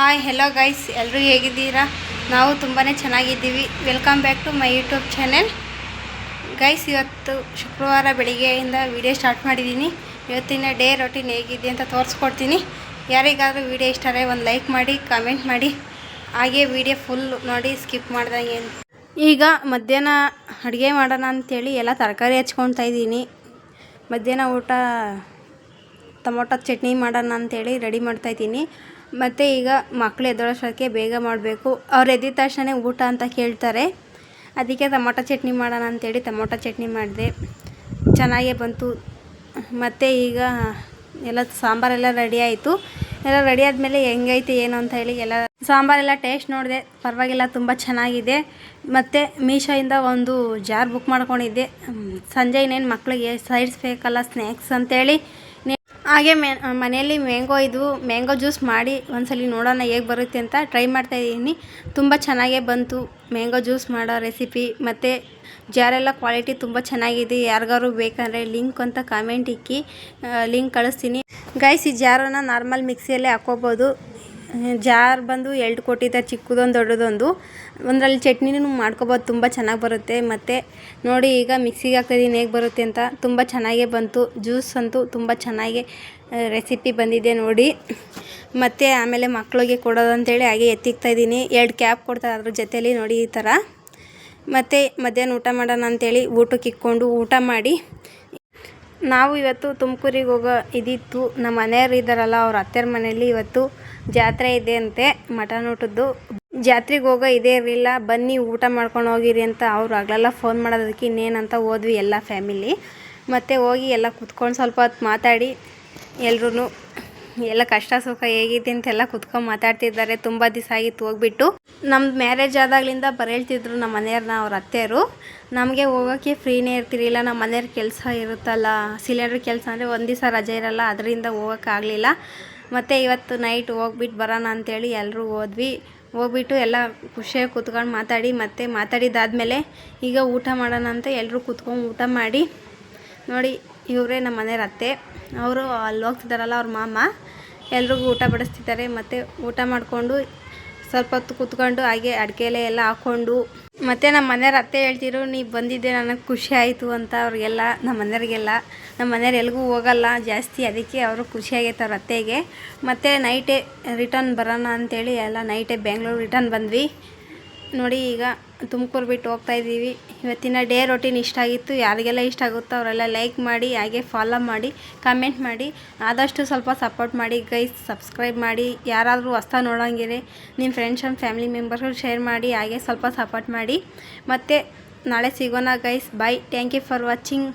Hi hello guys ಎಲ್ಲರೂ ಹೇಗಿದ್ದೀರಾ? ನಾವು ತುಂಬಾ ಚೆನ್ನಾಗಿದ್ದೀವಿ. Welcome back to my YouTube channel guys ಇವತ್ತು ಶುಕ್ರವಾರ ಬೆಳಿಗ್ಗೆಯಿಂದ ವಿಡಿಯೋ ಸ್ಟಾರ್ಟ್ ಮಾಡಿದ್ದೀನಿ. ಇವತ್ತಿನ ಡೇ ರೊಟೀನ್ ಹೇಗಿದೆ ಅಂತ ತೋರಿಸ್ಕೊಡ್ತೀನಿ. ಯಾರಿಗಾದರೂ ವಿಡಿಯೋ ಇಷ್ಟ ಆದರೆ ಒಂದು ಲೈಕ್ ಮಾಡಿ ಕಾಮೆಂಟ್ ಮಾಡಿ. ಹಾಗೆ ವಿಡಿಯೋ ಫುಲ್ ನೋಡಿ ಸ್ಕಿಪ್ ಮಾಡ್ದಂಗೆ ಈಗ ಮಧ್ಯಾಹ್ನ ಅಡುಗೆ ಮಾಡೋಣ ಅಂಥೇಳಿ ಎಲ್ಲ ತರಕಾರಿ ಹಚ್ಕೊಳ್ತಾ ಇದ್ದೀನಿ. ಮಧ್ಯಾಹ್ನ ಊಟ, ಟೊಮೊಟೊ ಚಟ್ನಿ ಮಾಡೋಣ ಅಂಥೇಳಿ ರೆಡಿ ಮಾಡ್ತಾಯಿದ್ದೀನಿ ಮತ್ತು ಈಗ ಮಕ್ಕಳು ಎದ್ದೊಳೋಷ್ಟೊತ್ತಿಗೆ ಬೇಗ ಮಾಡಬೇಕು. ಅವ್ರು ಎದ್ದಿದ ತಕ್ಷಣ ಊಟ ಅಂತ ಕೇಳ್ತಾರೆ. ಅದಕ್ಕೆ ಟೊಮೊಟೊ ಚಟ್ನಿ ಮಾಡೋಣ ಅಂತೇಳಿ ಟೊಮೊಟೊ ಚಟ್ನಿ ಮಾಡಿದೆ. ಚೆನ್ನಾಗೇ ಬಂತು. ಮತ್ತು ಈಗ ಎಲ್ಲ ಸಾಂಬಾರೆಲ್ಲ ರೆಡಿ ಆಯಿತು. ಎಲ್ಲ ರೆಡಿ ಆದಮೇಲೆ ಹೆಂಗೈತೆ ಏನು ಅಂತ ಹೇಳಿ ಎಲ್ಲ ಸಾಂಬಾರೆಲ್ಲ ಟೇಸ್ಟ್ ನೋಡಿದೆ. ಪರವಾಗಿಲ್ಲ, ತುಂಬ ಚೆನ್ನಾಗಿದೆ. ಮತ್ತು ಮೀಶೋಯಿಂದ ಒಂದು ಜಾರ್ ಬುಕ್ ಮಾಡ್ಕೊಂಡಿದ್ದೆ. ಸಂಜೆ ಇನ್ನೇನು ಮಕ್ಕಳಿಗೆ ಸೈಡ್ಸ್ ಬೇಕಲ್ಲ ಸ್ನ್ಯಾಕ್ಸ್ ಅಂತೇಳಿ ಹಾಗೆ ಮೆ ಮನೆಯಲ್ಲಿ ಮ್ಯಾಂಗೋ ಇದು, ಮ್ಯಾಂಗೋ ಜ್ಯೂಸ್ ಮಾಡಿ ಒಂದ್ಸಲಿ ನೋಡೋಣ ಹೇಗೆ ಬರುತ್ತೆ ಅಂತ ಟ್ರೈ ಮಾಡ್ತಾ ಇದ್ದೀನಿ. ತುಂಬ ಚೆನ್ನಾಗೇ ಬಂತು ಮ್ಯಾಂಗೋ ಜ್ಯೂಸ್ ಮಾಡೋ ರೆಸಿಪಿ. ಮತ್ತು ಜಾರೆಲ್ಲ ಕ್ವಾಲಿಟಿ ತುಂಬ ಚೆನ್ನಾಗಿದೆ. ಯಾರಿಗಾರು ಬೇಕಂದರೆ ಲಿಂಕ್ ಅಂತ ಕಾಮೆಂಟ್ ಇಕ್ಕಿ ಲಿಂಕ್ ಕಳಿಸ್ತೀನಿ. ಗೈಸ್ ಈ ಜಾರನ್ನು ನಾರ್ಮಲ್ ಮಿಕ್ಸಿಯಲ್ಲೇ ಹಾಕ್ಕೋಬೋದು. ಜಾರ್ ಬಂದು ಎರಡು ಕೊಟ್ಟಿದ್ದೆ ಚಿಕ್ಕದೊಂದು, ದೊಡ್ಡದೊಂದು. ಒಂದರಲ್ಲಿ ಚಟ್ನಿನೂ ಮಾಡ್ಕೋಬೋದು, ತುಂಬ ಚೆನ್ನಾಗಿ ಬರುತ್ತೆ. ಮತ್ತು ನೋಡಿ, ಈಗ ಮಿಕ್ಸಿಗೆ ಹಾಕ್ತಿದ್ದೀನಿ ಹೇಗೆ ಬರುತ್ತೆ ಅಂತ. ತುಂಬ ಚೆನ್ನಾಗೇ ಬಂತು. ಜ್ಯೂಸ್ ಅಂತೂ ತುಂಬ ಚೆನ್ನಾಗಿ ರೆಸಿಪಿ ಬಂದಿದೆ ನೋಡಿ. ಮತ್ತು ಆಮೇಲೆ ಮಕ್ಕಳಿಗೆ ಕೊಡೋದಂತೇಳಿ ಹಾಗೆ ಎತ್ತಿಕ್ತಾ ಇದ್ದೀನಿ. ಎರಡು ಕ್ಯಾಪ್ ಕೊಡ್ತಾರೆ, ಅದ್ರ ಜೊತೇಲಿ ನೋಡಿ ಈ ಥರ. ಮತ್ತು ಮಧ್ಯಾಹ್ನ ಊಟ ಮಾಡೋಣ ಅಂತೇಳಿ ಊಟಕ್ಕೆ ಇಕ್ಕೊಂಡು ಊಟ ಮಾಡಿ ನಾವು ಇವತ್ತು ತುಮಕೂರಿಗೆ ಹೋಗೋ ಇದಿತ್ತು. ನಮ್ಮ ಮನೆಯವ್ರು ಇದ್ದಾರಲ್ಲ, ಅವ್ರ ಅತ್ತೆಯರ ಮನೆಯಲ್ಲಿ ಇವತ್ತು ಜಾತ್ರೆ ಇದೆ ಅಂತೆ, ಮಟನ್ ಊಟದ್ದು. ಜಾತ್ರೆಗೆ ಹೋಗೋ ಇದೇ ಇರಲಿಲ್ಲ. ಬನ್ನಿ, ಊಟ ಮಾಡ್ಕೊಂಡು ಹೋಗಿರಿ ಅಂತ ಅವ್ರು ಆಗಲೆಲ್ಲ ಫೋನ್ ಮಾಡೋದಕ್ಕೆ ಇನ್ನೇನಂತ ಹೋದ್ವಿ ಎಲ್ಲ ಫ್ಯಾಮಿಲಿ ಮತ್ತು ಹೋಗಿ ಎಲ್ಲ ಕುತ್ಕೊಂಡು ಸ್ವಲ್ಪ ಹೊತ್ತು ಮಾತಾಡಿ ಎಲ್ರೂ ಎಲ್ಲ ಕಷ್ಟ ಸುಖ ಹೇಗಿದೆ ಅಂತೆಲ್ಲ ಕುತ್ಕೊಂಡು ಮಾತಾಡ್ತಿದ್ದಾರೆ. ತುಂಬ ದಿವಸ ಆಗಿತ್ತು ಹೋಗ್ಬಿಟ್ಟು. ನಮ್ದು ಮ್ಯಾರೇಜ್ ಆದಾಗ್ಲಿಂದ ಬರೇಳ್ತಿದ್ರು ನಮ್ಮ ಮನೆಯವ್ರನ್ನ ಅವ್ರ ಅತ್ತೆಯರು ನಮಗೆ ಹೋಗೋಕ್ಕೆ ಫ್ರೀನೇ ಇರ್ತಿರಲಿಲ್ಲ ನಮ್ಮ ಮನೆಯವ್ರ ಕೆಲಸ ಇರುತ್ತಲ್ಲ, ಸಿಲಿಂಡ್ರ್ ಕೆಲಸ ಅಂದರೆ ಒಂದು ದಿವಸ ರಜೆ ಇರಲ್ಲ, ಅದರಿಂದ ಹೋಗೋಕ್ಕಾಗಲಿಲ್ಲ ಮತ್ತು ಇವತ್ತು ನೈಟ್ ಹೋಗ್ಬಿಟ್ಟು ಬರೋಣ ಅಂತೇಳಿ ಎಲ್ಲರೂ ಹೋದ್ವಿ. ಹೋಗ್ಬಿಟ್ಟು ಎಲ್ಲ ಖುಷಿಯಾಗಿ ಕೂತ್ಕೊಂಡು ಮಾತಾಡಿ, ಮತ್ತೆ ಮಾತಾಡಿದ್ದಾದಮೇಲೆ ಈಗ ಊಟ ಮಾಡೋಣ ಅಂತ ಎಲ್ಲರೂ ಕೂತ್ಕೊಂಡು ಊಟ ಮಾಡಿ, ನೋಡಿ ಇವರೇ ನಮ್ಮ ಮನೆಯವ್ರ ಅತ್ತೆ. ಅವರು ಅಲ್ಲಿ ಹೋಗ್ತಿದ್ದಾರಲ್ಲ ಅವ್ರ ಮಾಮ. ಎಲ್ರಿಗೂ ಊಟ ಬಡಿಸ್ತಿದ್ದಾರೆ, ಮತ್ತು ಊಟ ಮಾಡಿಕೊಂಡು ಸ್ವಲ್ಪ ಹೊತ್ತು ಕೂತ್ಕೊಂಡು ಹಾಗೆ ಅಡಿಕೆಲೆ ಎಲ್ಲ ಹಾಕ್ಕೊಂಡು. ಮತ್ತು ನಮ್ಮ ಮನೆಯವ್ರ ಅತ್ತೆ ಹೇಳ್ತಿರು ನೀವು ಬಂದಿದ್ದೆ, ನನಗೆ ಖುಷಿ ಆಯಿತು ಅಂತ ಅವ್ರಿಗೆಲ್ಲ, ನಮ್ಮ ಮನೆಯವ್ರಿಗೆಲ್ಲ. ನಮ್ಮ ಮನೆಯವ್ರು ಎಲ್ಗೂ ಹೋಗಲ್ಲ, ಜಾಸ್ತಿ ಅದಕ್ಕೆ ಅವರು ಖುಷಿಯಾಗೈತೆ ಅವ್ರ ಅತ್ತೆಗೆ. ಮತ್ತು ನೈಟೇ ರಿಟರ್ನ್ ಬರೋಣ ಅಂತೇಳಿ ಎಲ್ಲ ನೈಟೇ ಬೆಂಗಳೂರು ರಿಟರ್ನ್ ಬಂದ್ವಿ. ನೋಡಿ ಈಗ ತುಮಕೂರು ಬಿಟ್ಟು ಹೋಗ್ತಾ ಇದ್ದೀವಿ. ಇವತ್ತಿನ ಡೇ ರೊಟೀನ್ ಇಷ್ಟ ಆಗಿತ್ತು. ಯಾರಿಗೆಲ್ಲ ಇಷ್ಟ ಆಗುತ್ತೋ ಅವರೆಲ್ಲ ಲೈಕ್ ಮಾಡಿ, ಹಾಗೆ ಫಾಲೋ ಮಾಡಿ ಕಮೆಂಟ್ ಮಾಡಿ. ಆದಷ್ಟು ಸ್ವಲ್ಪ ಸಪೋರ್ಟ್ ಮಾಡಿ ಗೈಸ್ ಸಬ್ಸ್ಕ್ರೈಬ್ ಮಾಡಿ. ಯಾರಾದರೂ ಹೊಸ ನೋಡೋಂಗಿದ್ರೆ ನಿಮ್ಮ ಫ್ರೆಂಡ್ಸ್ ಆ್ಯಂಡ್ ಫ್ಯಾಮಿಲಿ ಮೆಂಬರ್ಸ್ಗಳು ಶೇರ್ ಮಾಡಿ, ಹಾಗೆ ಸ್ವಲ್ಪ ಸಪೋರ್ಟ್ ಮಾಡಿ. ಮತ್ತು ನಾಳೆ ಸಿಗೋಣ guys bye thank you for watching